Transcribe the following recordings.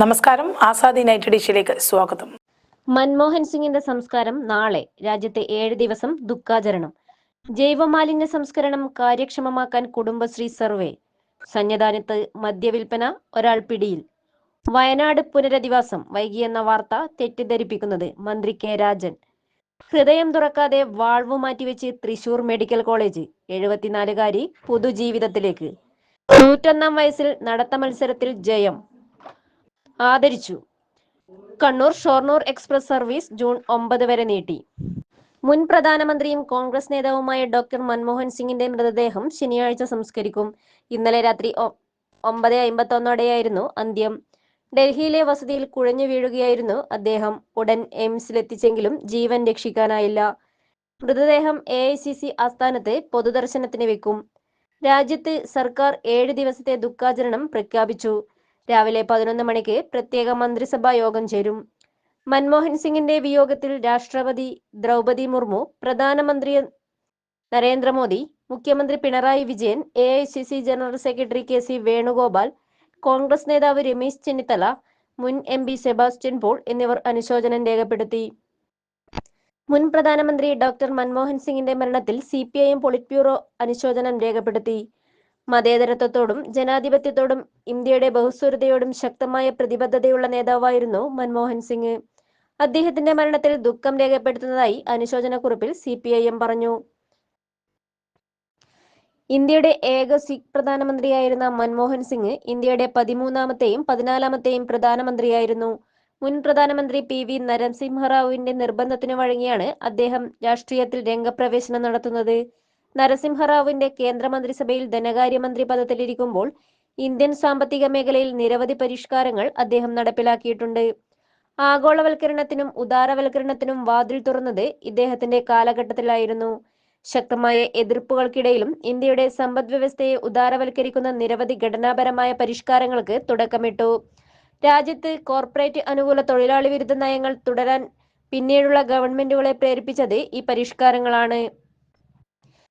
നമസ്കാരം. ആസാദി നൈറ്റ് ഡിഷിലേക്ക് സ്വാഗതം. മൻമോഹൻ സിംഗിന്റെ സംസ്കാരം നാളെ രാജ്യത്തെ ഏഴ് ദിവസം ദുഃഖാചരണം. ജൈവമാലിന്യ സംസ്കരണം കാര്യക്ഷമമാക്കാൻ കുടുംബശ്രീ സർവേ. സന്നിധാനത്ത് മദ്യവിൽപ്പന ഒരാൾ പിടിയിൽ. വയനാട് പുനരധിവാസം എന്ന വാർത്ത തെറ്റിദ്ധരിപ്പിക്കുന്നത് മന്ത്രി കെ രാജൻ. ഹൃദയം തുറക്കാതെ വാൾവ് മാറ്റിവെച്ച് തൃശൂർ മെഡിക്കൽ കോളേജ് എഴുപത്തിനാലുകാരി പുതുജീവിതത്തിലേക്ക്. നൂറ്റൊന്നാം വയസ്സിൽ നടത്ത മത്സരത്തിൽ ജയം. ആദരിച്ചു. Kannur Shoranur express service June ഒമ്പത് വരെ നീട്ടി. മുൻ പ്രധാനമന്ത്രിയും കോൺഗ്രസ് നേതാവുമായ ഡോക്ടർ മൻമോഹൻ സിംഗിന്റെ മൃതദേഹം ശനിയാഴ്ച സംസ്കരിക്കും. ഇന്നലെ രാത്രി ഒമ്പത് അമ്പത്തൊന്നോടെയായിരുന്നു അന്ത്യം. ഡൽഹിയിലെ വസതിയിൽ കുഴഞ്ഞു വീഴുകയായിരുന്നു അദ്ദേഹം. ഉടൻ എയിംസിലെത്തിച്ചെങ്കിലും ജീവൻ രക്ഷിക്കാനായില്ല. മൃതദേഹം എ ഐ സി സി ആസ്ഥാനത്ത് പൊതുദർശനത്തിന് വെക്കും. രാജ്യത്ത് സർക്കാർ ഏഴ് ദിവസത്തെ ദുഃഖാചരണം പ്രഖ്യാപിച്ചു. രാവിലെ പതിനൊന്ന് മണിക്ക് പ്രത്യേക മന്ത്രിസഭാ യോഗം ചേരും. മൻമോഹൻ സിംഗിന്റെ വിയോഗത്തിൽ രാഷ്ട്രപതി ദ്രൗപതി മുർമു പ്രധാനമന്ത്രി നരേന്ദ്രമോദി മുഖ്യമന്ത്രി Pinarayi Vijayan A general secretary K C Venugopal Congress നേതാവ് രമേശ് ചെന്നിത്തല മുൻ എം പി സെബാസ്റ്റ്യൻ പോൾ എന്നിവർ അനുശോചനം രേഖപ്പെടുത്തി. മുൻ പ്രധാനമന്ത്രി ഡോക്ടർ മൻമോഹൻ സിംഗിന്റെ മരണത്തിൽ C P I M polit bureau അനുശോചനം രേഖപ്പെടുത്തി. മതേതരത്വത്തോടും ജനാധിപത്യത്തോടും ഇന്ത്യയുടെ ബഹുസ്വരതയോടും ശക്തമായ പ്രതിബദ്ധതയുള്ള നേതാവായിരുന്നു മൻമോഹൻ സിംഗ്. അദ്ദേഹത്തിന്റെ മരണത്തിൽ ദുഃഖം രേഖപ്പെടുത്തുന്നതായി അനുശോചനക്കുറിപ്പിൽ സി പി ഐ എം പറഞ്ഞു. ഇന്ത്യയുടെ ഏക സിഖ് പ്രധാനമന്ത്രിയായിരുന്ന മൻമോഹൻ സിംഗ് ഇന്ത്യയുടെ പതിമൂന്നാമത്തെയും പതിനാലാമത്തെയും പ്രധാനമന്ത്രിയായിരുന്നു. മുൻ പ്രധാനമന്ത്രി പി വി നരസിംഹറാവുവിന്റെ നിർബന്ധത്തിന് വഴങ്ങിയാണ് അദ്ദേഹം രാഷ്ട്രീയത്തിൽ രംഗപ്രവേശനം നടത്തുന്നത്. നരസിംഹറാവുവിന്റെ കേന്ദ്രമന്ത്രിസഭയിൽ ധനകാര്യമന്ത്രി പദത്തിലിരിക്കുമ്പോൾ ഇന്ത്യൻ സാമ്പത്തിക മേഖലയിൽ നിരവധി പരിഷ്കാരങ്ങൾ അദ്ദേഹം നടപ്പിലാക്കിയിട്ടുണ്ട്. ആഗോളവൽക്കരണത്തിനും ഉദാരവൽക്കരണത്തിനും വാതിൽ തുറന്നത് ഇദ്ദേഹത്തിന്റെ കാലഘട്ടത്തിലായിരുന്നു. ശക്തമായ എതിർപ്പുകൾക്കിടയിലും ഇന്ത്യയുടെ സമ്പദ് വ്യവസ്ഥയെ ഉദാരവൽക്കരിക്കുന്ന നിരവധി ഘടനാപരമായ പരിഷ്കാരങ്ങൾക്ക് തുടക്കമിട്ടു. രാജ്യത്ത് കോർപ്പറേറ്റ് അനുകൂല തൊഴിലാളി വിരുദ്ധ നയങ്ങൾ തുടരാൻ പിന്നീടുള്ള ഗവൺമെന്റുകളെ പ്രേരിപ്പിച്ചത് ഈ പരിഷ്കാരങ്ങളാണ്.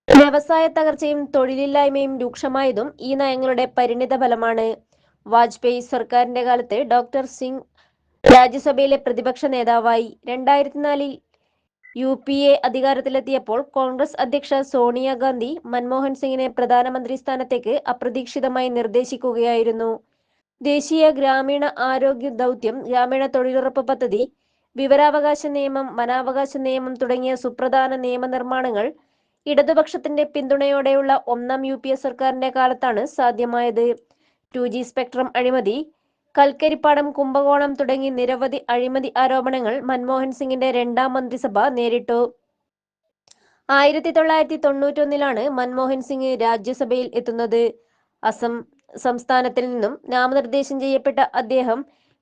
വ്യവസായ തകർച്ചയും തൊഴിലില്ലായ്മയും രൂക്ഷമായതും ഈ നയങ്ങളുടെ പരിണിത ഫലമാണ്. വാജ്പേയി സർക്കാരിന്റെ കാലത്ത് ഡോക്ടർ സിംഗ് രാജ്യസഭയിലെ പ്രതിപക്ഷ നേതാവായി. രണ്ടായിരത്തി നാലിൽ യു പി എ അധികാരത്തിലെത്തിയപ്പോൾ കോൺഗ്രസ് അധ്യക്ഷ സോണിയാഗാന്ധി മൻമോഹൻ സിംഗിനെ പ്രധാനമന്ത്രി സ്ഥാനത്തേക്ക് അപ്രതീക്ഷിതമായി നിർദ്ദേശിക്കുകയായിരുന്നു. ദേശീയ ഗ്രാമീണ ആരോഗ്യ ദൗത്യം ഗ്രാമീണ തൊഴിലുറപ്പ് പദ്ധതി വിവരാവകാശ നിയമം വനാവകാശ നിയമം തുടങ്ങിയ സുപ്രധാന നിയമനിർമ്മാണങ്ങൾ ഇടതുപക്ഷത്തിന്റെ പിന്തുണയോടെയുള്ള ഒന്നാം യു പി എ സർക്കാരിന്റെ കാലത്താണ് സാധ്യമായത്. ടു ജി സ്പെക്ട്രം അഴിമതി കൽക്കരിപ്പാടം കുംഭകോണം തുടങ്ങി നിരവധി അഴിമതി ആരോപണങ്ങൾ മൻമോഹൻ സിംഗിന്റെ രണ്ടാം മന്ത്രിസഭ നേരിട്ടു. ആയിരത്തി തൊള്ളായിരത്തി തൊണ്ണൂറ്റൊന്നിലാണ് മൻമോഹൻ സിംഗ് രാജ്യസഭയിൽ എത്തുന്നത്. അസം സംസ്ഥാനത്തിൽ നിന്നും നാമനിർദ്ദേശം ചെയ്യപ്പെട്ട അദ്ദേഹം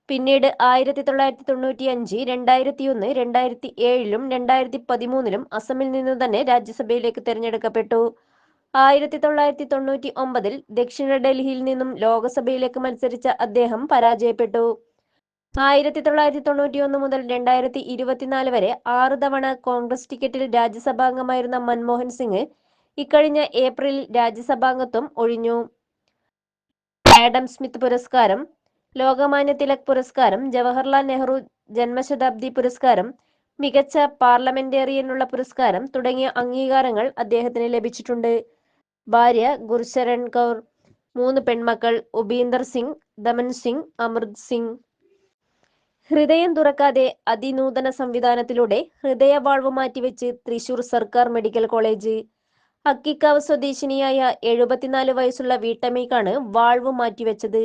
പിന്നീട് ആയിരത്തി തൊള്ളായിരത്തി തൊണ്ണൂറ്റി അഞ്ച് രണ്ടായിരത്തി ഒന്ന് രണ്ടായിരത്തി ഏഴിലും രണ്ടായിരത്തി പതിമൂന്നിലും അസമിൽ നിന്ന് തന്നെ രാജ്യസഭയിലേക്ക് തിരഞ്ഞെടുക്കപ്പെട്ടു. ആയിരത്തി തൊള്ളായിരത്തി തൊണ്ണൂറ്റി ഒമ്പതിൽ ദക്ഷിണ ഡൽഹിയിൽ നിന്നും ലോകസഭയിലേക്ക് മത്സരിച്ച അദ്ദേഹം പരാജയപ്പെട്ടു. ആയിരത്തി തൊള്ളായിരത്തി തൊണ്ണൂറ്റി ഒന്ന് മുതൽ രണ്ടായിരത്തി ഇരുപത്തിനാല് വരെ ആറ് തവണ കോൺഗ്രസ് ടിക്കറ്റിൽ രാജ്യസഭാംഗമായിരുന്ന മൻമോഹൻ സിംഗ് ഇക്കഴിഞ്ഞ ഏപ്രിലിൽ രാജ്യസഭാംഗത്വം ഒഴിഞ്ഞു. ആഡം സ്മിത്ത് പുരസ്കാരം ലോകമാന്യ തിലക് പുരസ്കാരം ജവഹർലാൽ നെഹ്റു ജന്മശതാബ്ദി പുരസ്കാരം മികച്ച പാർലമെന്റേറിയനുള്ള പുരസ്കാരം തുടങ്ങിയ അംഗീകാരങ്ങൾ അദ്ദേഹത്തിന് ലഭിച്ചിട്ടുണ്ട്. ഭാര്യ ഗുർശരൺ കൗർ മൂന്ന് പെൺമക്കൾ ഉപീന്ദർ സിംഗ് ദമൻ സിംഗ് അമൃത് സിംഗ്. ഹൃദയം തുറക്കാതെ അതിനൂതന സംവിധാനത്തിലൂടെ ഹൃദയവാൾവ് മാറ്റിവെച്ച് തൃശൂർ സർക്കാർ മെഡിക്കൽ കോളേജ്. അക്കിക്കാവ് സ്വദേശിനിയായ എഴുപത്തിനാല് വയസ്സുള്ള വീട്ടമ്മയ്ക്കാണ് വാൾവ് മാറ്റിവെച്ചത്.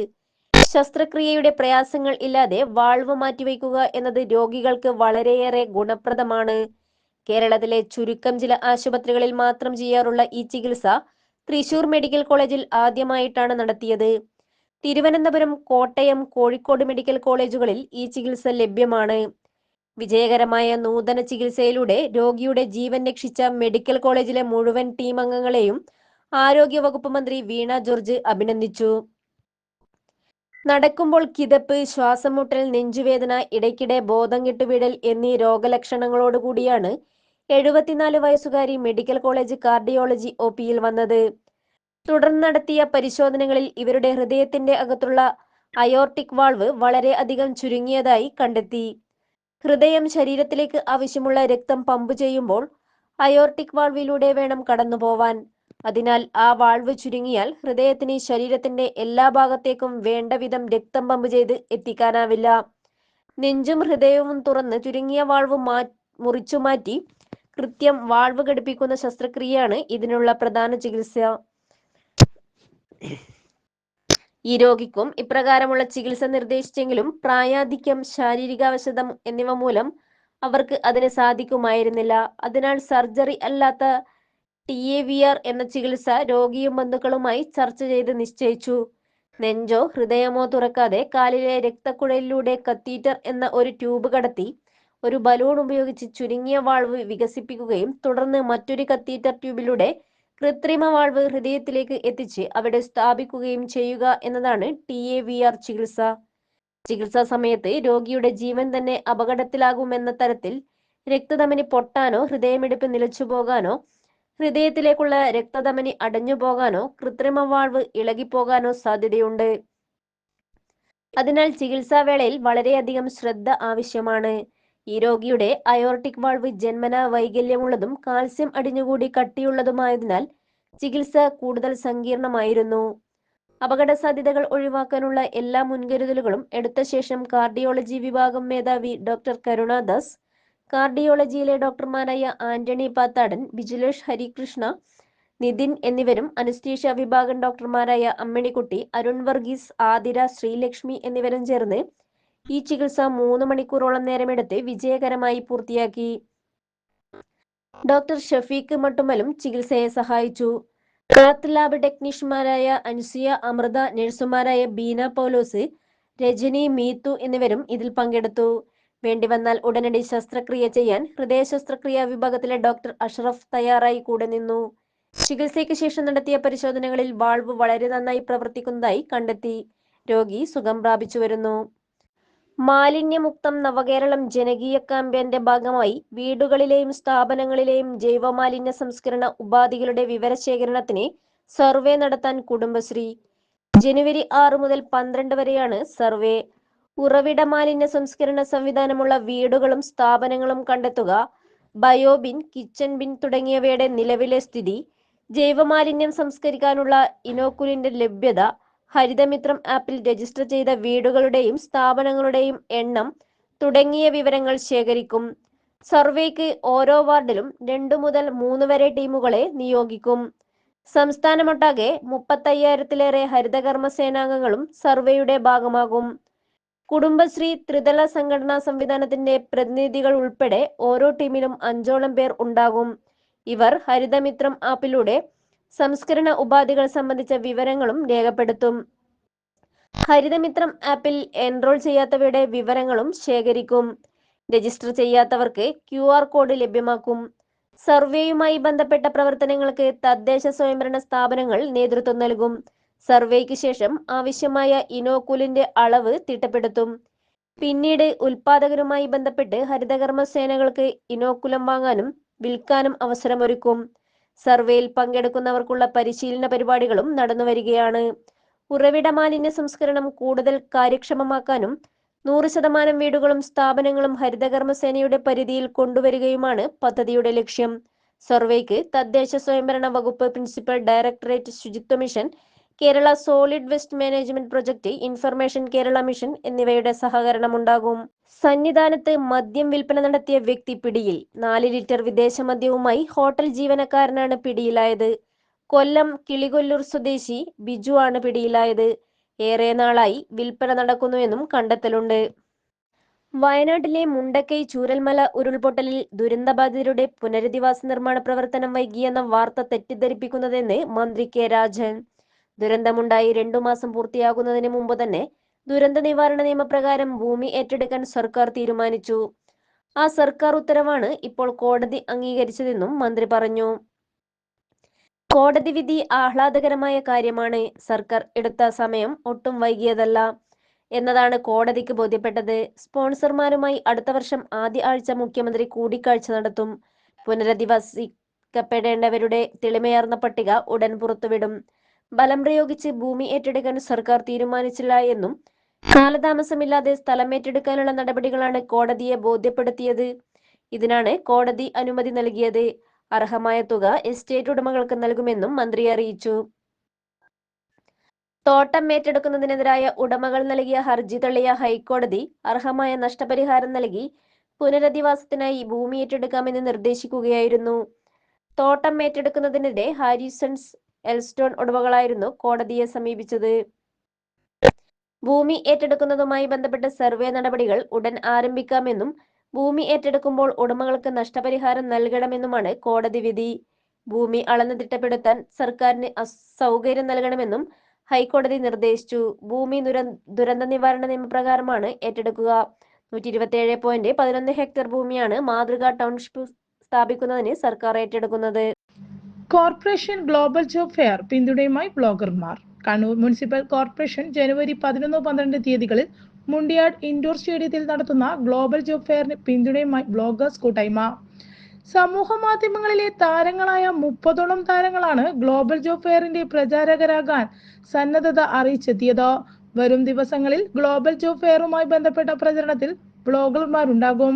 ശസ്ത്രക്രിയയുടെ പ്രയാസങ്ങൾ ഇല്ലാതെ വാൾവ് മാറ്റിവെക്കുക എന്നത് രോഗികൾക്ക് വളരെയേറെ ഗുണപ്രദമാണ്. കേരളത്തിലെ ചുരുക്കം ചില ആശുപത്രികളിൽ മാത്രം ചെയ്യാറുള്ള ഈ ചികിത്സ തൃശൂർ മെഡിക്കൽ കോളേജിൽ ആദ്യമായിട്ടാണ് നടത്തിയത്. തിരുവനന്തപുരം കോട്ടയം കോഴിക്കോട് മെഡിക്കൽ കോളേജുകളിൽ ഈ ചികിത്സ ലഭ്യമാണ്. വിജയകരമായ നൂതന ചികിത്സയിലൂടെ രോഗിയുടെ ജീവൻ രക്ഷിച്ച മെഡിക്കൽ കോളേജിലെ മുഴുവൻ ടീം അംഗങ്ങളെയും ആരോഗ്യവകുപ്പ് മന്ത്രി വീണ ജോർജ് അഭിനന്ദിച്ചു. നടക്കുമ്പോൾ കിതപ്പ് ശ്വാസമുട്ടൽ നെഞ്ചുവേദന ഇടയ്ക്കിടെ ബോധം കെട്ടുവിടൽ എന്നീ രോഗലക്ഷണങ്ങളോടുകൂടിയാണ് എഴുപത്തിനാല് വയസ്സുകാരി മെഡിക്കൽ കോളേജ് കാർഡിയോളജി ഒ പിയിൽ വന്നത്. തുടർന്ന് നടത്തിയ പരിശോധനകളിൽ ഇവരുടെ ഹൃദയത്തിന്റെ അകത്തുള്ള അയോർട്ടിക് വാൾവ് വളരെ അധികം ചുരുങ്ങിയതായി കണ്ടെത്തി. ഹൃദയം ശരീരത്തിലേക്ക് ആവശ്യമുള്ള രക്തം പമ്പ് ചെയ്യുമ്പോൾ അയോർട്ടിക് വാൾവിലൂടെ വേണം കടന്നുപോവാൻ. അതിനാൽ ആ വാൾവ് ചുരുങ്ങിയാൽ ഹൃദയത്തിന് ശരീരത്തിന്റെ എല്ലാ ഭാഗത്തേക്കും വേണ്ടവിധം രക്തം പമ്പ് ചെയ്ത് എത്തിക്കാനാവില്ല. നെഞ്ചും ഹൃദയവും തുറന്ന് ചുരുങ്ങിയ വാൾവ് മാ മുറിച്ചു മാറ്റി കൃത്യം വാൾവ് ഘടിപ്പിക്കുന്ന ശസ്ത്രക്രിയയാണ് ഇതിനുള്ള പ്രധാന ചികിത്സ. ഈ രോഗിക്കും ഇപ്രകാരമുള്ള ചികിത്സ നിർദ്ദേശിച്ചെങ്കിലും പ്രായാധിക്യം ശാരീരികാവശത എന്നിവ മൂലം അവർക്ക് അതിന് സാധിക്കുമായിരുന്നില്ല. അതിനാൽ സർജറി അല്ലാത്ത ടി എന്ന ചികിത്സ രോഗിയും ബന്ധുക്കളുമായി ചർച്ച ചെയ്ത് നിശ്ചയിച്ചു. നെഞ്ചോ ഹൃദയമോ തുറക്കാതെ കാലിലെ രക്തക്കുഴലിലൂടെ കത്തീറ്റർ എന്ന ഒരു ട്യൂബ് കടത്തി ഒരു ബലൂൺ ഉപയോഗിച്ച് ചുരുങ്ങിയ വാൾവ് വികസിപ്പിക്കുകയും തുടർന്ന് മറ്റൊരു കത്തീറ്റർ ട്യൂബിലൂടെ കൃത്രിമ വാൾവ് ഹൃദയത്തിലേക്ക് എത്തിച്ച് അവിടെ സ്ഥാപിക്കുകയും ചെയ്യുക എന്നതാണ് ടി എ വി ആർ ചികിത്സ. ചികിത്സാ സമയത്ത് രോഗിയുടെ ജീവൻ തന്നെ അപകടത്തിലാകുമെന്ന തരത്തിൽ രക്തധമനി പൊട്ടാനോ ഹൃദയമിടിപ്പ് നിലച്ചു പോകാനോ ഹൃദയത്തിലേക്കുള്ള രക്തധമനി അടഞ്ഞുപോകാനോ കൃത്രിമ വാൾവ് ഇളകിപ്പോകാനോ സാധ്യതയുണ്ട്. അതിനാൽ ചികിത്സാവേളയിൽ വളരെയധികം ശ്രദ്ധ ആവശ്യമാണ്. ഈ രോഗിയുടെ അയോർട്ടിക് വാൾവ് ജന്മന വൈകല്യമുള്ളതും കാൽസ്യം അടിഞ്ഞുകൂടി കട്ടിയുള്ളതുമായതിനാൽ ചികിത്സ കൂടുതൽ സങ്കീർണമായിരുന്നു. അപകട സാധ്യതകൾ ഒഴിവാക്കാനുള്ള എല്ലാ മുൻകരുതലുകളും എടുത്ത ശേഷം കാർഡിയോളജി വിഭാഗം മേധാവി ഡോക്ടർ കരുണാദാസ് കാർഡിയോളജിയിലെ ഡോക്ടർമാരായ ആന്റണി പാത്താടൻ ബിജുലേഷ് ഹരികൃഷ്ണ നിതിൻ എന്നിവരും അനസ്തീഷ്യ വിഭാഗം ഡോക്ടർമാരായ അമ്മിണിക്കുട്ടി അരുൺ വർഗീസ് ആതിര ശ്രീലക്ഷ്മി എന്നിവരും ചേർന്ന് ഈ ചികിത്സ മൂന്ന് മണിക്കൂറോളം നേരമെടുത്ത് വിജയകരമായി പൂർത്തിയാക്കി. ഡോക്ടർ ഷഫീഖ് മട്ടുമലും ചികിത്സയെ സഹായിച്ചു. കാത്ത് ലാബ് ടെക്നീഷ്യന്മാരായ അൻസിയ അമൃത നഴ്സുമാരായ ബീന പൗലോസ് രജനി മീത്തു എന്നിവരും ഇതിൽ പങ്കെടുത്തു. വേണ്ടിവന്നാൽ ഉടനടി ശസ്ത്രക്രിയ ചെയ്യാൻ ഹൃദയ ശസ്ത്രക്രിയ വിഭാഗത്തിലെ ഡോക്ടർ അഷ്റഫ് തയ്യാറായി കൂടെ നിന്നു. ചികിത്സയ്ക്ക് ശേഷം നടത്തിയ പരിശോധനകളിൽ വാൾവ് വളരെ നന്നായി പ്രവർത്തിക്കുന്നതായി കണ്ടെത്തി. രോഗി സുഖം പ്രാപിച്ചു വരുന്നു. മാലിന്യമുക്തം നവകേരളം ജനകീയ ക്യാമ്പയിന്റെ ഭാഗമായി വീടുകളിലെയും സ്ഥാപനങ്ങളിലെയും ജൈവമാലിന്യ സംസ്കരണ ഉപാധികളുടെ വിവരശേഖരണത്തിന് സർവേ നടത്താൻ കുടുംബശ്രീ. ജനുവരി ആറ് മുതൽ പന്ത്രണ്ട് വരെയാണ് സർവേ. ഉറവിട മാലിന്യ സംസ്കരണ സംവിധാനമുള്ള വീടുകളും സ്ഥാപനങ്ങളും കണ്ടെത്തുക ബയോബിൻ കിച്ചൺ ബിൻ തുടങ്ങിയവയുടെ നിലവിലെ സ്ഥിതി ജൈവമാലിന്യം സംസ്കരിക്കാനുള്ള ഇനോക്കുലിന്റെ ലഭ്യത ഹരിതമിത്രം ആപ്പിൽ രജിസ്റ്റർ ചെയ്ത വീടുകളുടെയും സ്ഥാപനങ്ങളുടെയും എണ്ണം തുടങ്ങിയ വിവരങ്ങൾ ശേഖരിക്കും. സർവേക്ക് ഓരോ വാർഡിലും രണ്ടു മുതൽ മൂന്ന് വരെ ടീമുകളെ നിയോഗിക്കും. സംസ്ഥാനമൊട്ടാകെ മുപ്പത്തയ്യായിരത്തിലേറെ ഹരിതകർമ്മ സേനാംഗങ്ങളും സർവേയുടെ ഭാഗമാകും. കുടുംബശ്രീ ത്രിതല സംഘടനാ സംവിധാനത്തിന്റെ പ്രതിനിധികൾ ഉൾപ്പെടെ ഓരോ ടീമിലും അഞ്ചോളം പേർ ഉണ്ടാകും. ഇവർ ഹരിതമിത്രം ആപ്പിലൂടെ സംസ്കരണ ഉപാധികൾ സംബന്ധിച്ച വിവരങ്ങളും രേഖപ്പെടുത്തും. ഹരിതമിത്രം ആപ്പിൽ എൻറോൾ ചെയ്യാത്തവരുടെ വിവരങ്ങളും ശേഖരിക്കും. രജിസ്റ്റർ ചെയ്യാത്തവർക്ക് ക്യു ആർ കോഡ് ലഭ്യമാക്കും. സർവേയുമായി ബന്ധപ്പെട്ട പ്രവർത്തനങ്ങൾക്ക് തദ്ദേശ സ്വയംഭരണ സ്ഥാപനങ്ങൾ നേതൃത്വം നൽകും. സർവേക്ക് ശേഷം ആവശ്യമായ ഇനോക്കുലിന്റെ അളവ് തിട്ടപ്പെടുത്തും. പിന്നീട് ഉൽപാദകരുമായി ബന്ധപ്പെട്ട് ഹരിതകർമ്മ സേനകൾക്ക് ഇനോക്കുലം വാങ്ങാനും വിൽക്കാനും അവസരമൊരുക്കും. സർവേയിൽ പങ്കെടുക്കുന്നവർക്കുള്ള പരിശീലന പരിപാടികളും നടന്നുവരികയാണ് ഉറവിട മാലിന്യ സംസ്കരണം കൂടുതൽ കാര്യക്ഷമമാക്കാനും നൂറ് ശതമാനം വീടുകളും സ്ഥാപനങ്ങളും ഹരിതകർമ്മ സേനയുടെ പരിധിയിൽ കൊണ്ടുവരികയുമാണ് പദ്ധതിയുടെ ലക്ഷ്യം. സർവേക്ക് തദ്ദേശ സ്വയംഭരണ വകുപ്പ് principal directorate Suchitwa mission Kerala solid waste management project information Kerala mission എന്നിവയുടെ സഹകരണമുണ്ടാകും. സന്നിധാനത്ത് മദ്യം വിൽപ്പന നടത്തിയ വ്യക്തി പിടിയിൽ നാല് ലിറ്റർ വിദേശ മദ്യവുമായി ഹോട്ടൽ ജീവനക്കാരനാണ് പിടിയിലായത്. കൊല്ലം കിളികൊല്ലൂർ സ്വദേശി ബിജു ആണ് പിടിയിലായത്. ഏറെ നാളായി വിൽപ്പന നടക്കുന്നുവെന്നും കണ്ടെത്തലുണ്ട്. വയനാട്ടിലെ മുണ്ടക്കൈ ചൂരൽമല ഉരുൾപൊട്ടലിൽ ദുരന്തബാധിതരുടെ പുനരധിവാസ നിർമ്മാണ പ്രവർത്തനം വൈകിയെന്ന വാർത്ത തെറ്റിദ്ധരിപ്പിക്കുന്നതെന്ന് മന്ത്രി കെ രാജൻ. ദുരന്തമുണ്ടായി രണ്ടു മാസം പൂർത്തിയാകുന്നതിന് മുമ്പ് തന്നെ ദുരന്ത നിവാരണ നിയമപ്രകാരം ഭൂമി ഏറ്റെടുക്കാൻ സർക്കാർ തീരുമാനിച്ചു. ആ സർക്കാർ ഉത്തരവാണ് ഇപ്പോൾ കോടതി അംഗീകരിച്ചതെന്നും മന്ത്രി പറഞ്ഞു. കോടതി വിധി ആഹ്ലാദകരമായ കാര്യമാണ്. സർക്കാർ എടുത്ത സമയം ഒട്ടും വൈകിയതല്ല എന്നതാണ് കോടതിക്ക് ബോധ്യപ്പെട്ടത്. സ്പോൺസർമാരുമായി അടുത്ത വർഷം ആദ്യ ആഴ്ച മുഖ്യമന്ത്രി കൂടിക്കാഴ്ച നടത്തും. പുനരധിവസിക്കപ്പെടേണ്ടവരുടെ തെളിമയാർന്ന പട്ടിക ഉടൻ പുറത്തുവിടും. ബലം പ്രയോഗിച്ച് ഭൂമി ഏറ്റെടുക്കാൻ സർക്കാർ തീരുമാനിച്ചില്ല എന്നും കാലതാമസമില്ലാതെ സ്ഥലം ഏറ്റെടുക്കാനുള്ള നടപടികളാണ് കോടതിയെ ബോധ്യപ്പെടുത്തിയത്. ഇതിനാണ് കോടതി അനുമതി നൽകിയത്. അർഹമായ തുക എസ്റ്റേറ്റ് ഉടമകൾക്ക് നൽകുമെന്നും മന്ത്രി അറിയിച്ചു. തോട്ടം ഏറ്റെടുക്കുന്നതിനെതിരായ ഉടമകൾ നൽകിയ ഹർജി തള്ളിയ ഹൈക്കോടതി അർഹമായ നഷ്ടപരിഹാരം നൽകി പുനരധിവാസത്തിനായി ഭൂമി ഏറ്റെടുക്കാമെന്ന് നിർദ്ദേശിക്കുകയായിരുന്നു. തോട്ടം ഏറ്റെടുക്കുന്നതിനിടെ ഹാരിസൺസ് എൽസ്റ്റോൺ ഉടമകളായിരുന്നു കോടതിയെ സമീപിച്ചത്. ഭൂമി ഏറ്റെടുക്കുന്നതുമായി ബന്ധപ്പെട്ട സർവേ നടപടികൾ ഉടൻ ആരംഭിക്കാമെന്നും ഭൂമി ഏറ്റെടുക്കുമ്പോൾ ഉടമകൾക്ക് നഷ്ടപരിഹാരം നൽകണമെന്നുമാണ് കോടതി വിധി. ഭൂമി അളന്ന് തിട്ടപ്പെടുത്താൻ സർക്കാരിന് സൗകര്യം നൽകണമെന്നും ഹൈക്കോടതി നിർദ്ദേശിച്ചു. ഭൂമി ദുര ദുരന്ത നിവാരണ നിയമപ്രകാരമാണ് ഏറ്റെടുക്കുക. നൂറ്റി ഇരുപത്തിയേഴ് പോയിന്റ് പതിനൊന്ന് ഹെക്ടർ ഭൂമിയാണ് മാതൃകാ ടൗൺഷിപ്പ് സ്ഥാപിക്കുന്നതിന് സർക്കാർ ഏറ്റെടുക്കുന്നത്. കോർപ്പറേഷൻ ഗ്ലോബൽ ജോബ് ഫെയർ പിന്തുണയുമായി ബ്ലോഗർമാർ. കണ്ണൂർ മുനിസിപ്പൽ കോർപ്പറേഷൻ ജനുവരി പതിനൊന്ന് പന്ത്രണ്ട് തീയതികളിൽ മുണ്ടിയാട് ഇൻഡോർ സ്റ്റേഡിയത്തിൽ നടത്തുന്ന ഗ്ലോബൽ ജോബ് ഫെയറിന് പിന്തുണയുമായി ബ്ലോഗേഴ്സ് കൂട്ടായ്മ. സമൂഹ മാധ്യമങ്ങളിലെ താരങ്ങളായ മുപ്പതോളം താരങ്ങളാണ് ഗ്ലോബൽ ജോബ് ഫെയറിന്റെ പ്രചാരകരാകാൻ സന്നദ്ധത അറിയിച്ചെത്തിയത്. വരും ദിവസങ്ങളിൽ ഗ്ലോബൽ ജോബ് ഫെയറുമായി ബന്ധപ്പെട്ട പ്രചരണത്തിൽ ബ്ലോഗർമാരുണ്ടാകും.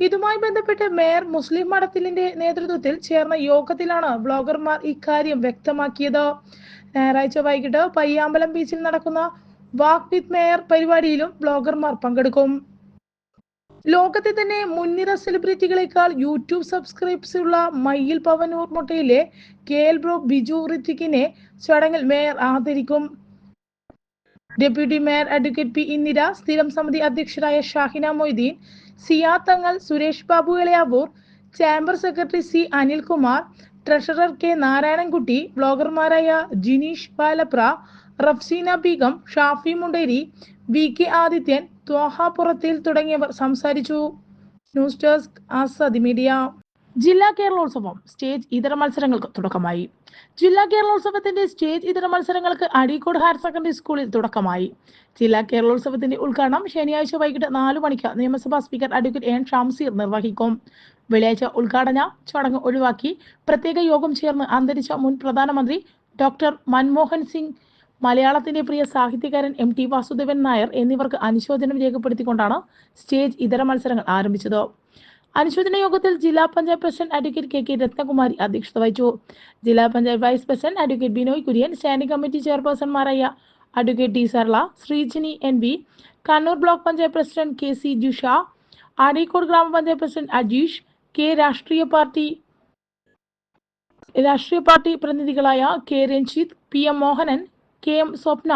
ഇതുമായി ബന്ധപ്പെട്ട് മേയർ മുസ്ലിം മഠത്തിലിന്റെ നേതൃത്വത്തിൽ ചേർന്ന യോഗത്തിലാണ് ബ്ലോഗർമാർ ഇക്കാര്യം വ്യക്തമാക്കിയത്. ഞായറാഴ്ച വൈകിട്ട് പയ്യാമ്പലം ബീച്ചിൽ നടക്കുന്ന വാക്ക് വിത്ത് മേയർ പരിപാടിയിലും ബ്ലോഗർമാർ പങ്കെടുക്കും. ലോകത്തെ തന്നെ മുൻനിര സെലിബ്രിറ്റികളെക്കാൾ യൂട്യൂബ് സബ്സ്ക്രൈബ്സ് ഉള്ള മയ്യിൽ പവനൂർ മുട്ടയിലെ കെ എൽ ബ്രോ ബിജു ഋത്തിക്കിനെ ചടങ്ങിൽ മേയർ ആദരിക്കും. Deputy mayor advocate P Indira സ്ഥിരം സമിതി അധ്യക്ഷരായ Shahina Moideen Siya Thangal Suresh Babu Elayavoor chamber secretary C Anilkumar treasurer K Narayanankutty ബ്ലോഗർമാരായ Jineesh ബാലപ്ര Rafseena Beegum Shafi Munderi V K Adithyan Thwaha Purathil തുടങ്ങിയവർ സംസാരിച്ചു. News desk Azadi media. ജില്ലാ കേരളോത്സവം സ്റ്റേജ് ഇതര മത്സരങ്ങൾക്ക് തുടക്കമായി. ജില്ലാ കേരളോത്സവത്തിന്റെ സ്റ്റേജ് ഇതര മത്സരങ്ങൾക്ക് അഴീക്കോട് ഹയർ സെക്കൻഡറി സ്കൂളിൽ തുടക്കമായി. ജില്ലാ കേരളോത്സവത്തിന്റെ ഉദ്ഘാടനം ശനിയാഴ്ച വൈകിട്ട് നാലു മണിക്ക് നിയമസഭാ സ്പീക്കർ അഡ്വക്കേറ്റ് എൻ. ഷാംസീർ നിർവഹിക്കും. വെള്ളിയാഴ്ച ഉദ്ഘാടന ചടങ്ങ് ഒഴിവാക്കി പ്രത്യേക യോഗം ചേർന്ന് അന്തരിച്ച മുൻ പ്രധാനമന്ത്രി ഡോക്ടർ മൻമോഹൻ സിംഗ് മലയാളത്തിന്റെ പ്രിയ സാഹിത്യകാരൻ എം. ടി വാസുദേവൻ നായർ എന്നിവർക്ക് അനുശോചനം രേഖപ്പെടുത്തിക്കൊണ്ടാണ് സ്റ്റേജ് ഇതര മത്സരങ്ങൾ ആരംഭിച്ചത്. അനുശോചന യോഗത്തിൽ ജില്ലാ panchayat president advocate K K Rathnakumari അധ്യക്ഷത വഹിച്ചു. ജില്ലാ panchayat vice president advocate Binoy Kurian standing committee ചെയർപേഴ്സൺമാരായ advocate T Sarla Sreejini N B Kannur block panchayat president K C Jusha Azhikode ഗ്രാമപഞ്ചായത്ത് പ്രസിഡന്റ് അജീഷ് കെ രാഷ്ട്രീയ പാർട്ടി രാഷ്ട്രീയ party പ്രതിനിധികളായ K Ranjith P M Mohanan K M Swapna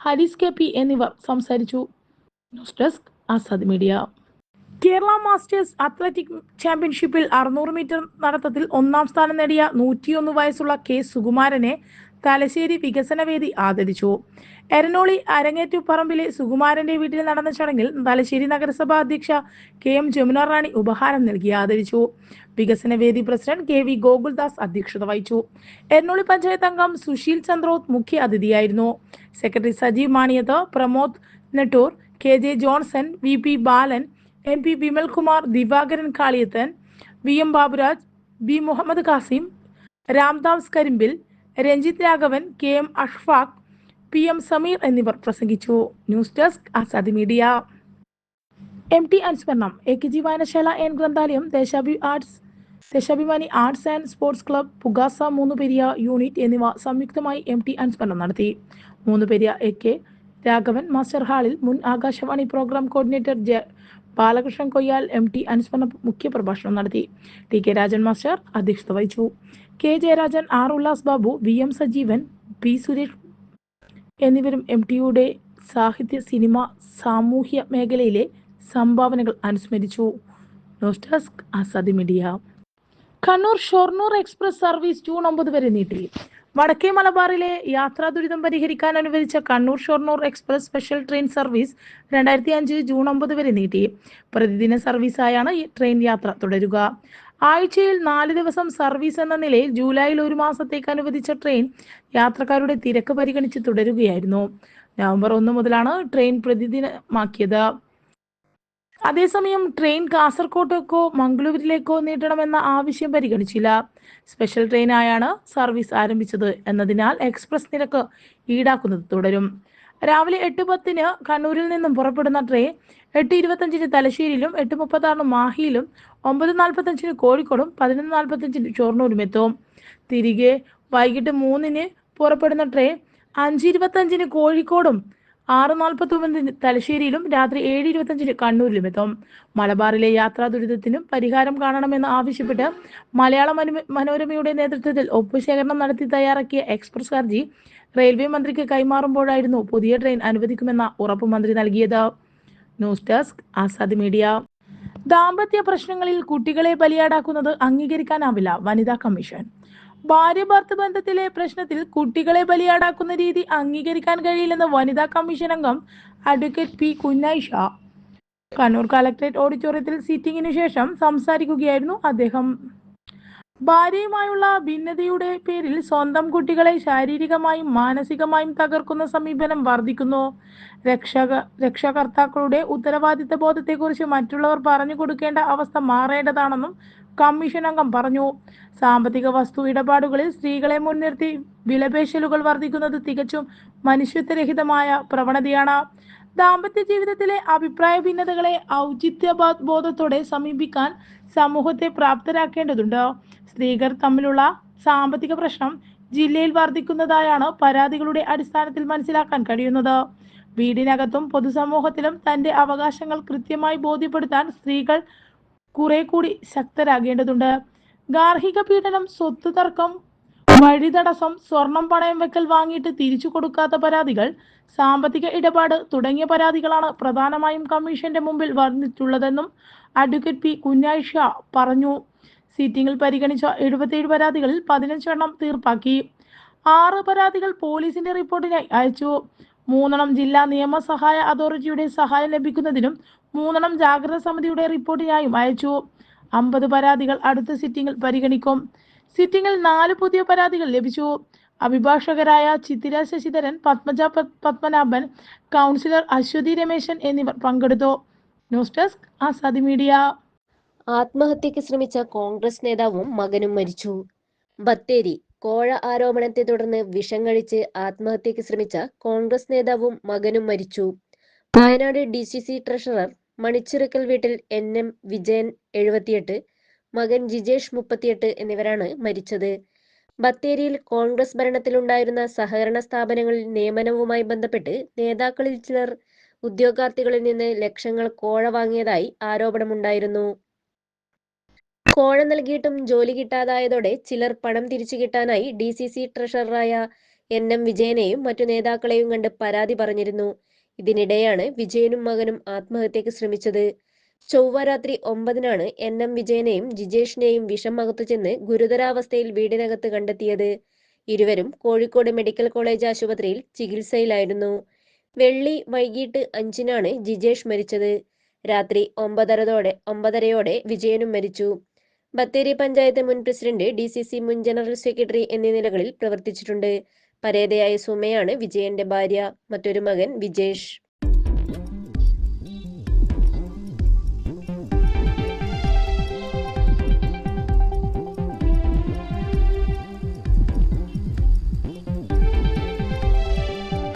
Harees K P എന്നിവർ സംസാരിച്ചു. News desk Azad media. Kerala masters athletic ചാമ്പ്യൻഷിപ്പിൽ അറുന്നൂറ് metre നടത്തത്തിൽ ഒന്നാം സ്ഥാനം നേടിയ നൂറ്റിയൊന്ന് വയസ്സുള്ള കെ സുകുമാരനെ തലശ്ശേരി വികസനവേദി ആദരിച്ചു. എരനോളി അരങ്ങേറ്റുപറമ്പിലെ സുകുമാരന്റെ വീട്ടിൽ നടന്ന ചടങ്ങിൽ തലശ്ശേരി നഗരസഭാ അധ്യക്ഷ കെ എം ജമുന റാണി ഉപഹാരം നൽകി ആദരിച്ചു. വികസനവേദി പ്രസിഡന്റ് കെ വി ഗോകുൽദാസ് അധ്യക്ഷത വഹിച്ചു. എരനോളി പഞ്ചായത്ത് അംഗം സുശീൽ ചന്ദ്രോത്ത് മുഖ്യ അതിഥിയായിരുന്നു. Secretary Sajeev Maniyath Pramod Nettoor K J Johnson V P Balan M P Vimalkumar Divakaran Kaliyathan V M Baburaj B Muhammad Kasim Ramdas Karimbil Ranjith Raghavan K M Ashfaq P M Sameer എന്നിവർ പ്രസംഗിച്ചു. News desk Azadi media. M T അനുസ്മരണം. A K G വായനശാല N ഗ്രന്ഥാലയം ദേശാഭി arts Deshabhimani arts and sports club Pugasa മൂന്ന് Periya unit എന്നിവ സംയുക്തമായി M T അനുസ്മരണം നടത്തി. മൂന്ന് Periya A K Raghavan master ഹാളിൽ മുൻ Akashvani programme coordinator J Balakrishnan Koyyal M T അനുസ്മരണ മുഖ്യപ്രഭാഷണം നടത്തി. ടി കെ രാജൻ മാസ്റ്റർ അധ്യക്ഷത വഹിച്ചു. K Jayarajan R Ullas Babu V M Sajeevan P Suresh എന്നിവരും എം ടിയുടെ സാഹിത്യ സിനിമ സാമൂഹ്യ മേഖലയിലെ സംഭാവനകൾ അനുസ്മരിച്ചു. Desk Azadi media. Kannur Shoranur express service June ഒമ്പത് വരെ നീട്ടി. വടക്കേ മലബാറിലെ യാത്രാ ദുരിതം പരിഹരിക്കാൻ അനുവദിച്ച Kannur Shoranur express special train service രണ്ടായിരത്തി അഞ്ച് ജൂൺ ഒമ്പത് വരെ നീട്ടി. പ്രതിദിന സർവീസായാണ് ഈ ട്രെയിൻ യാത്ര തുടരുക. ആഴ്ചയിൽ നാല് ദിവസം സർവീസ് എന്ന നിലയിൽ ജൂലൈയിൽ ഒരു മാസത്തേക്ക് അനുവദിച്ച ട്രെയിൻ യാത്രക്കാരുടെ തിരക്ക് പരിഗണിച്ച് തുടരുകയായിരുന്നു. നവംബർ ഒന്ന് മുതലാണ് ട്രെയിൻ പ്രതിദിനമാക്കിയത്. അതേസമയം ട്രെയിൻ കാസർകോട്ടേക്കോ മംഗളൂരിലേക്കോ നീട്ടണമെന്ന ആവശ്യം പരിഗണിച്ചില്ല. സ്പെഷ്യൽ ട്രെയിനായാണ് സർവീസ് ആരംഭിച്ചത് എന്നതിനാൽ എക്സ്പ്രസ് നിരക്ക് ഈടാക്കുന്നത് തുടരും. രാവിലെ എട്ട് പത്തിന് കണ്ണൂരിൽ നിന്നും പുറപ്പെടുന്ന ട്രെയിൻ എട്ട് ഇരുപത്തഞ്ചിന് തലശ്ശേരിയിലും എട്ട് മുപ്പത്താറിന് മാഹിയിലും ഒമ്പത് നാൽപ്പത്തഞ്ചിന് കോഴിക്കോടും പതിനൊന്ന് നാൽപ്പത്തഞ്ചിന് ഷൊർണൂരും എത്തും. തിരികെ വൈകിട്ട് മൂന്നിന് പുറപ്പെടുന്ന ട്രെയിൻ അഞ്ച് ഇരുപത്തഞ്ചിന് കോഴിക്കോടും ആറ് നാൽപ്പത്തി ഒമ്പതിന് തലശ്ശേരിയിലും രാത്രി ഏഴ് ഇരുപത്തഞ്ചിന് കണ്ണൂരിലും എത്തും. മലബാറിലെ യാത്രാ ദുരിതത്തിനും പരിഹാരം കാണണമെന്ന് ആവശ്യപ്പെട്ട് മലയാള മനോരമയുടെ നേതൃത്വത്തിൽ ഒപ്പുശേഖരണം നടത്തി തയ്യാറാക്കിയ എക്സ്പ്രസ് ഹർജി റെയിൽവേ മന്ത്രിക്ക് കൈമാറുമ്പോഴായിരുന്നു പുതിയ ട്രെയിൻ അനുവദിക്കുമെന്ന ഉറപ്പ് മന്ത്രി നൽകിയത്. News desk Azad media. ദാമ്പത്യ പ്രശ്നങ്ങളിൽ കുട്ടികളെ ബലിയാടാക്കുന്നത് അംഗീകരിക്കാനാവില്ല വനിതാ കമ്മീഷൻ. ഭാര്യ ബന്ധത്തിലെ പ്രശ്നത്തിൽ കുട്ടികളെ ബലിയാടാക്കുന്ന രീതി അംഗീകരിക്കാൻ കഴിയില്ലെന്ന് വനിതാ കമ്മീഷൻ അംഗം advocate P Kunhayisha Kannur collectorate ഓഡിറ്റോറിയത്തിൽ സിറ്റിംഗിന് ശേഷം സംസാരിക്കുകയായിരുന്നു അദ്ദേഹം. ഭാര്യയുമായുള്ള ഭിന്നതയുടെ പേരിൽ സ്വന്തം കുട്ടികളെ ശാരീരികമായും മാനസികമായും തകർക്കുന്ന സമീപനം വർദ്ധിക്കുന്നു. രക്ഷക രക്ഷകർത്താക്കളുടെ ഉത്തരവാദിത്ത ബോധത്തെക്കുറിച്ച് മറ്റുള്ളവർ പറഞ്ഞു കൊടുക്കേണ്ട അവസ്ഥ മാറേണ്ടതാണെന്നും കമ്മീഷൻ അംഗം പറഞ്ഞു. സാമ്പത്തിക വസ്തു ഇടപാടുകളിൽ സ്ത്രീകളെ മുൻനിർത്തി വിലപേശലുകൾ വർദ്ധിക്കുന്നത് തികച്ചും മനുഷ്യത്വരഹിതമായ പ്രവണതയാണ്. ദാമ്പത്യ ജീവിതത്തിലെ അഭിപ്രായ ഭിന്നതകളെ ഔചിത്യ ബോധത്തോടെ സമീപിക്കാൻ സമൂഹത്തെ പ്രാപ്തരാക്കേണ്ടതുണ്ട്. സ്ത്രീകൾ തമ്മിലുള്ള സാമ്പത്തിക പ്രശ്നം ജില്ലയിൽ വർദ്ധിക്കുന്നതായാണ് പരാതികളുടെ അടിസ്ഥാനത്തിൽ മനസ്സിലാക്കാൻ കഴിയുന്നത്. വീടിനകത്തും പൊതുസമൂഹത്തിലും തന്റെ അവകാശങ്ങൾ കൃത്യമായി ബോധ്യപ്പെടുത്താൻ സ്ത്രീകൾ കുറെ കൂടി ശക്തരാകേണ്ടതുണ്ട്. ഗാർഹിക പീഡനം സ്വത്ത് തർക്കം വഴിതടസ്സം സ്വർണം പണയം വെക്കൽ വാങ്ങിയിട്ട് തിരിച്ചു കൊടുക്കാത്ത പരാതികൾ സാമ്പത്തിക ഇടപാട് തുടങ്ങിയ പരാതികളാണ് പ്രധാനമായും കമ്മീഷന്റെ മുമ്പിൽ വന്നിട്ടുള്ളതെന്നും അഡ്വക്കേറ്റ് പി കുഞ്ഞാഴ്ച പറഞ്ഞു. സിറ്റിംഗിൽ പരിഗണിച്ച എഴുപത്തിയേഴ് പരാതികളിൽ പതിനഞ്ചെണ്ണം തീർപ്പാക്കി. ആറ് പരാതികൾ പോലീസിന്റെ റിപ്പോർട്ടിനായി അയച്ചു. മൂന്നെണ്ണം ജില്ലാ നിയമസഹായ അതോറിറ്റിയുടെ സഹായം ലഭിക്കുന്നതിനും മൂന്നെണ്ണം ജാഗ്രത സമിതിയുടെ റിപ്പോർട്ടിനായും അയച്ചു. അമ്പത് പരാതികൾ അടുത്ത സിറ്റിംഗിൽ പരിഗണിക്കും. സിറ്റിംഗിൽ നാല് പുതിയ പരാതികൾ ലഭിച്ചു. അഭിഭാഷകരായ ചിത്തിര ശശിധരൻ പത്മജ പത്മനാഭൻ കൗൺസിലർ അശ്വതി രമേശൻ എന്നിവർ പങ്കെടുത്തു. News desk Azadi media. ആത്മഹത്യക്ക് ശ്രമിച്ച കോൺഗ്രസ് നേതാവും മകനും മരിച്ചു. ബത്തേരി കോഴ ആരോപണത്തെ തുടർന്ന് വിഷം കഴിച്ച് ആത്മഹത്യക്ക് ശ്രമിച്ച കോൺഗ്രസ് നേതാവും മകനും മരിച്ചു. Wayanad D C C treasurer Manichirakkal വീട്ടിൽ എൻ എം വിജയൻ എഴുപത്തിയെട്ട് മകൻ ജിജേഷ് മുപ്പത്തിയെട്ട് എന്നിവരാണ് മരിച്ചത്. ബത്തേരിയിൽ കോൺഗ്രസ് ഭരണത്തിലുണ്ടായിരുന്ന സഹകരണ സ്ഥാപനങ്ങളിൽ നിയമനവുമായി ബന്ധപ്പെട്ട് നേതാക്കളിൽ ചിലർ ഉദ്യോഗാർത്ഥികളിൽ നിന്ന് ലക്ഷങ്ങൾ കോഴ വാങ്ങിയതായി ആരോപണമുണ്ടായിരുന്നു. കോഴ നൽകിയിട്ടും ജോലി കിട്ടാതായതോടെ ചിലർ പണം തിരിച്ചു കിട്ടാനായി ഡി സി സി ട്രഷററായ എൻ എം വിജയനെയും മറ്റു നേതാക്കളെയും കണ്ട് പരാതി പറഞ്ഞിരുന്നു. ഇതിനിടെയാണ് വിജയനും മകനും ആത്മഹത്യക്ക് ശ്രമിച്ചത്. ചൊവ്വ രാത്രി ഒമ്പതിനാണ് എൻ എം വിജയനെയും ജിജേഷിനെയും വിഷം അകത്തു ചെന്ന് ഗുരുതരാവസ്ഥയിൽ വീടിനകത്ത് കണ്ടെത്തിയത്. ഇരുവരും കോഴിക്കോട് മെഡിക്കൽ കോളേജ് ആശുപത്രിയിൽ ചികിത്സയിലായിരുന്നു. വെള്ളി വൈകിട്ട് അഞ്ചിനാണ് ജിജേഷ് മരിച്ചത്. രാത്രി ഒമ്പതരതോടെ ഒമ്പതരയോടെ വിജയനും മരിച്ചു. ബത്തേരി പഞ്ചായത്ത് മുൻ പ്രസിഡന്റ് ഡി സി സി മുൻ ജനറൽ സെക്രട്ടറി എന്നീ നിലകളിൽ പ്രവർത്തിച്ചിട്ടുണ്ട്. പരേതയായ സുമയാണ് വിജയന്റെ ഭാര്യ. മറ്റൊരു മകൻ വിജേഷ്.